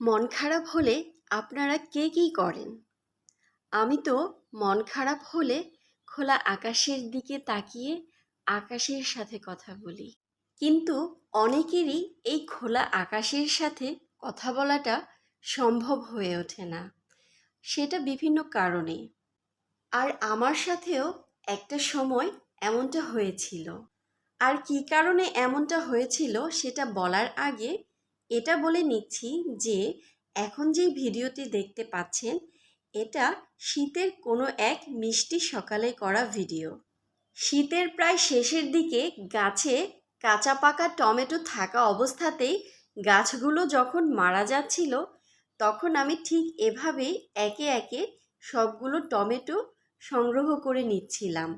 মন খারাপ হলে আপনারা কে কী করেন? আমি তো মন খারাপ হলে খোলা আকাশের দিকে তাকিয়ে আকাশের সাথে কথা বলি। কিন্তু অনেকেরই এই খোলা আকাশের সাথে কথা বলাটা সম্ভব হয়ে ওঠে না। সেটা বিভিন্ন কারণে। আর আমার সাথেও একটা সময় এমনটা হয়েছিল। আর কী কারণে এমনটা হয়েছিল সেটা বলার আগে এটা বলে নিচ্ছি যে, এখন যেই ভিডিওটি দেখতে পাচ্ছেন, এটা শীতের কোনো এক মিষ্টি সকালে করা ভিডিও। শীতের প্রায় শেষের দিকে গাছে কাঁচা পাকা টমেটো থাকা অবস্থাতেই গাছগুলো যখন মারা যাচ্ছিল, তখন আমি ঠিক এভাবেই একে একে সবগুলো টমেটো সংগ্রহ করে নিচ্ছিলাম।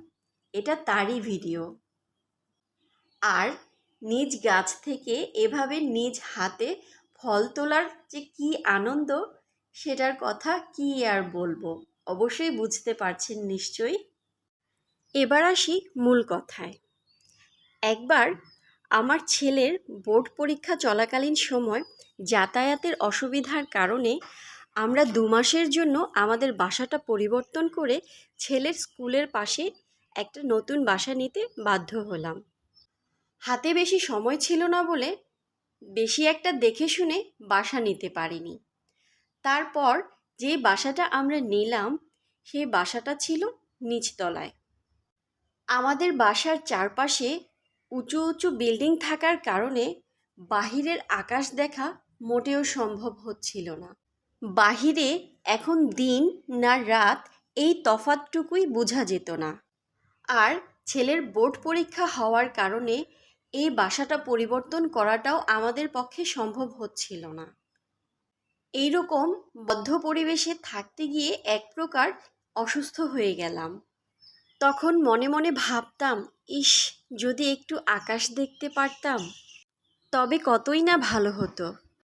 এটা তারই ভিডিও। আর নিজ গাছ থেকে এভাবে নিজ হাতে ফল তোলার যে কী আনন্দ, সেটার কথা কি আর বলব? অবশ্যই বুঝতে পারছেন নিশ্চয়ই। এবার আসি মূল কথায়। একবার আমার ছেলের বোর্ড পরীক্ষা চলাকালীন সময় যাতায়াতের অসুবিধার কারণে আমরা দু মাসের জন্য আমাদের বাসাটা পরিবর্তন করে ছেলের স্কুলের পাশে একটা নতুন বাসা নিতে বাধ্য হলাম। হাতে বেশি সময় ছিল না বলে বেশি একটা দেখে শুনে বাসা নিতে পারিনি। তারপর যে বাসাটা আমরা নিলাম সেই বাসাটা ছিল নিচতলায়। আমাদের বাসার চারপাশে উঁচু উঁচু বিল্ডিং থাকার কারণে বাহিরের আকাশ দেখা মোটেও সম্ভব হচ্ছিল না। বাহিরে এখন দিন না রাত এই তফাতটুকুই বোঝা যেত না। আর ছেলের বোর্ড পরীক্ষা হওয়ার কারণে এই বাসাটা পরিবর্তন করাটাও আমাদের পক্ষে সম্ভব হচ্ছিল না। এইরকম বদ্ধ পরিবেশে থাকতে গিয়ে এক প্রকার অসুস্থ হয়ে গেলাম। তখন মনে মনে ভাবতাম, ইস, যদি একটু আকাশ দেখতে পারতাম, তবে কতই না ভালো হতো।